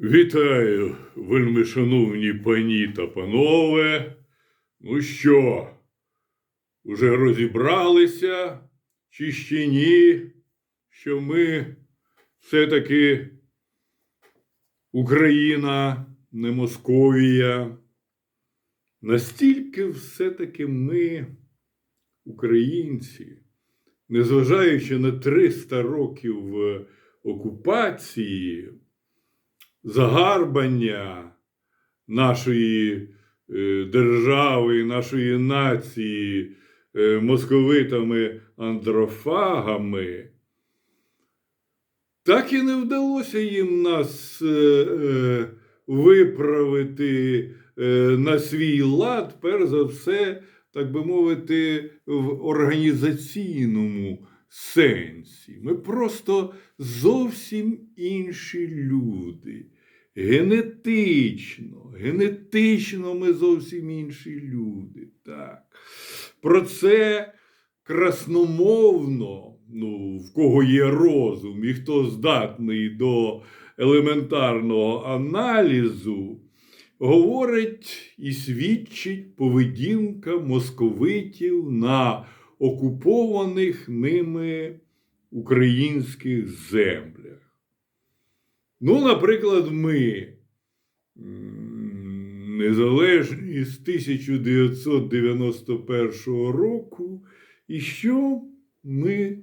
Вітаю, вельми шановні пані та панове. Ну що, уже розібралися чи ще ні, що ми все-таки Україна, не Московія. Настільки все-таки ми, українці, незважаючи на 300 років е, окупації, загарбання нашої е, держави, нашої нації е, московитами андрофагами, так і не вдалося їм нас е, виправити на свій лад, перш за все, так би мовити, в організаційному сенсі. Ми просто зовсім інші люди. Генетично, генетично ми зовсім інші люди. Так. Про це красномовно, ну, в кого є розум і хто здатний до елементарного аналізу, говорить і свідчить поведінка московитів на окупованих ними українських землях. Ну, наприклад, ми, незалежні з 1991 року, і що ми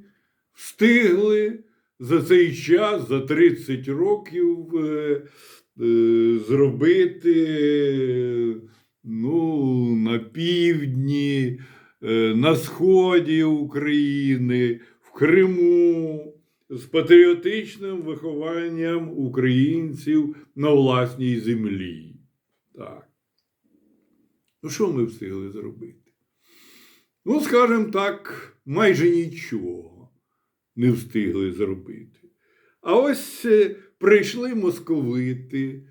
встигли за цей час, за 30 років, е, е, зробити ну, на півдні, на сході України, в Криму з патріотичним вихованням українців на власній землі. Так. Ну, що ми встигли зробити? Ну, скажімо так, майже нічого не встигли зробити. А ось е, прийшли московити,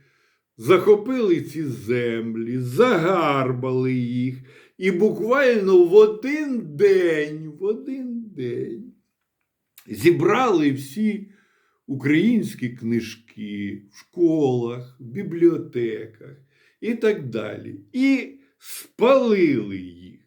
захопили ці землі, загарбали їх, і буквально в один день, в один день зібрали всі українські книжки в школах, в бібліотеках і так далі. І спалили їх.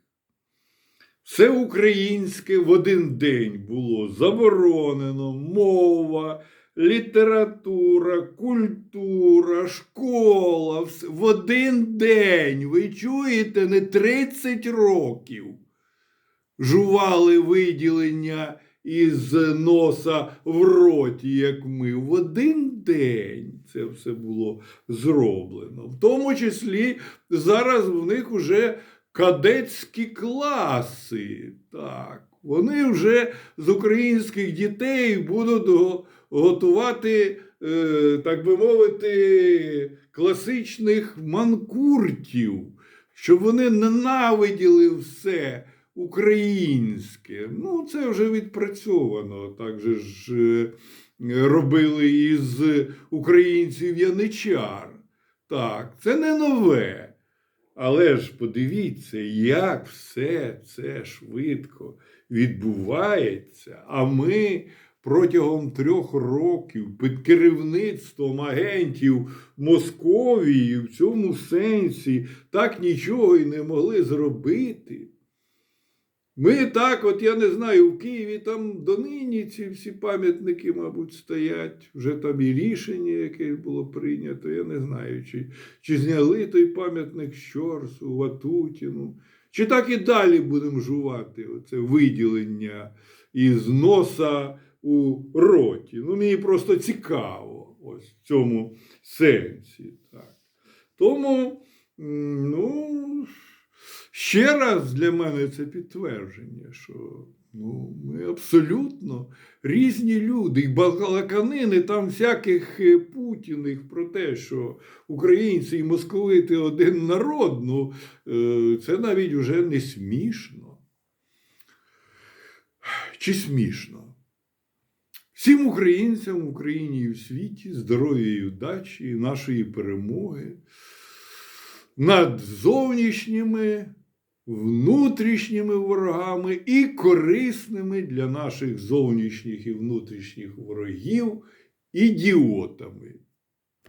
Все українське в один день було заборонено, мова, література, культура, школа. В один день, ви чуєте, не 30 років жували виділення із носа в роті, як ми. В один день це все було зроблено. В тому числі зараз в них вже кадетські класи. Так, вони вже з українських дітей будуть готувати, е, так би мовити, класичних манкуртів, щоб вони ненавиділи все українське. Ну, це вже відпрацьовано. Так же ж е, робили із українців яничар. Так, це не нове. Але ж подивіться, як все це швидко відбувається. А ми протягом трьох років під керівництвом агентів Московії в цьому сенсі так нічого і не могли зробити. Ми так, от я не знаю, в Києві там донині ці всі пам'ятники, мабуть, стоять. Вже там і рішення яке було прийнято. Я не знаю, чи, чи зняли той пам'ятник Щорсу, Ватутіну. Чи так і далі будемо жувати оце виділення із носа у роті. Ну, мені просто цікаво ось в цьому сенсі. Так. Тому, ну, ще раз для мене це підтвердження, що ну, ми абсолютно різні люди. І балаканини там всяких е, путіних про те, що українці і московити один народ, ну, е, це навіть вже не смішно. Чи смішно? Всім українцям в Україні і в світі здоров'я і удачі, і нашої перемоги над зовнішніми, внутрішніми ворогами і корисними для наших зовнішніх і внутрішніх ворогів ідіотами.